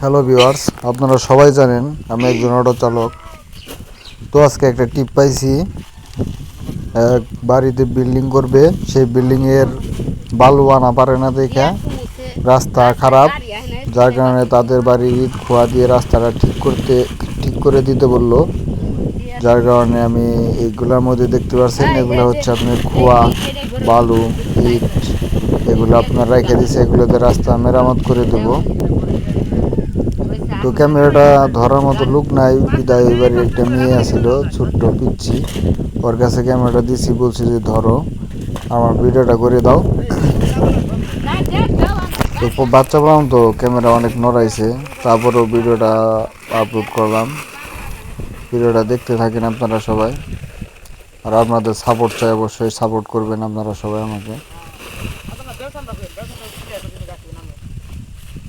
Hello viewers আপনারা সবাই জানেন, আমি একজন অটো চালক। তো আজকে একটা টিপ পাইছি। এক বাড়িতে বিল্ডিং করবে, সেই বিল্ডিংয়ের বালু আনা পারে না দেখে। রাস্তা খারাপ, যার কারণে তাদের বাড়ি ইট খোয়া দিয়ে রাস্তাটা ঠিক করতে, ঠিক করে দিতে বলল। যার কারণে আমি এইগুলোর মধ্যে দেখতে পাচ্ছেন এগুলো হচ্ছে আপনার খোয়া, বালু, ইট, এগুলো আপনার রেখে দিছে, এগুলোতে রাস্তা মেরামত করে দেবো। তো ক্যামেরাটা ধরার মতো লোক নাই। বিদায় এবারে একটা মেয়ে আসছিল ছোট্ট পিচ্ছি। ওর কাছে ক্যামেরাটা দিছি, বলছি যে ধরো। আমার ভিডিওটা করে দাও। তো বাচ্চা বললাম তো ক্যামেরা অনেক নড়াইছে। তারপরেও ভিডিওটা আপলোড করলাম। ভিডিওটা দেখতে থাকেন আপনারা সবাই। আর আপনাদের সাপোর্ট চাই অবশ্যই। সাপোর্ট করবেন আপনারা সবাই আমাকে।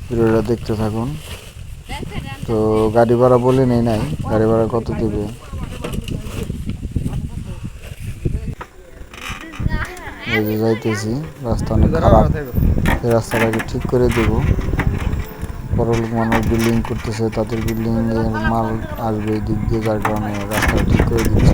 ভিডিওটা দেখতে থাকুন। তো গাড়ি ভাড়া বলে নেই নাই। গাড়ি ভাড়া কত দেবে? এই যে যাইতেছি রাস্তা অনেক খারাপ। এই রাস্তাটাকে ঠিক করে দেব। পরলোক মানুষ বিল্ডিং করতেছে তাদের বিল্ডিং এর মাল আসবে এই দিক দিয়ে যার কারণে রাস্তা ঠিক করে দিচ্ছে।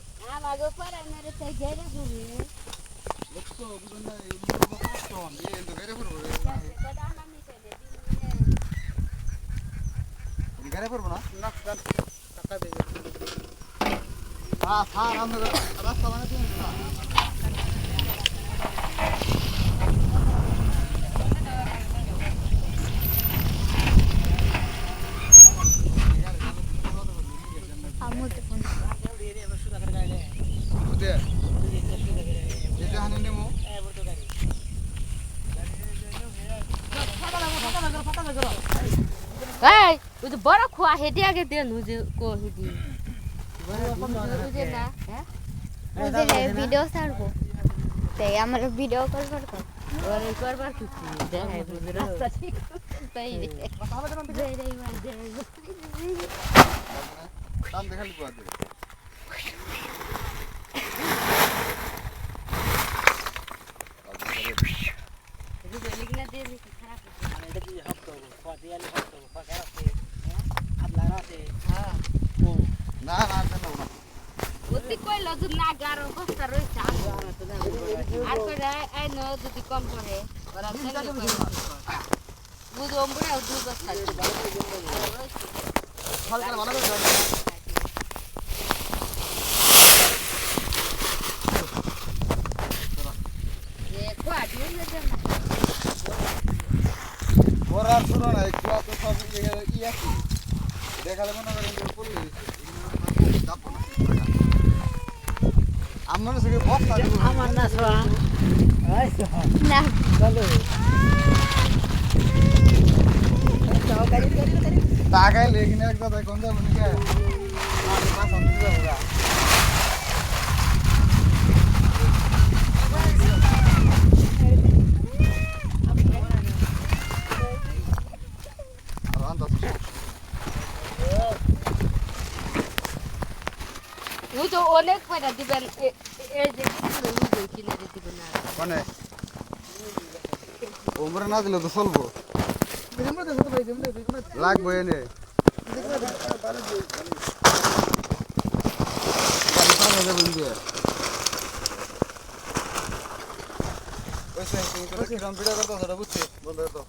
আমাকে পরে মেরে তো ঘেরে ঘুরি লোক তো বুঝুন না এই লোক কষ্ট হন এই তো গাড়ি পড়ব গাড়ি পড়ব না হ্যাঁ হ্যাঁ আমরা রাস্তা এই ওই যে বড় খোয়া হেডি আগে দেন ওই যে কো হেডি হ্যাঁ? ভিডিও ছাড়বো। তাই আমার ভিডিও করবার কর ওরে করবার কিছু দেখাই দেই দেই দেখালি কোয়া দে যদি কম পড়ে। বুঝো দুই বস্তা ফলকার ভালো করে এ খোয়া দিয়ে দে ওরার শুনো না একটু এত সব ইয়ে ই আছে। দেখালে মনে করেন যে পড়লে আমার সঙ্গে বক্তা আমার না ছোড়া না। টাকায় লেগিনে একটা দেখুন যাব নাকি? পাঁচ যাব ওই তো অনেক পয়সা দিবেন এই যে কিনে দিবেন না মানে ওমরে না দিলে তো চলবো লাগবো এনে বুঝছি বন্ধু তো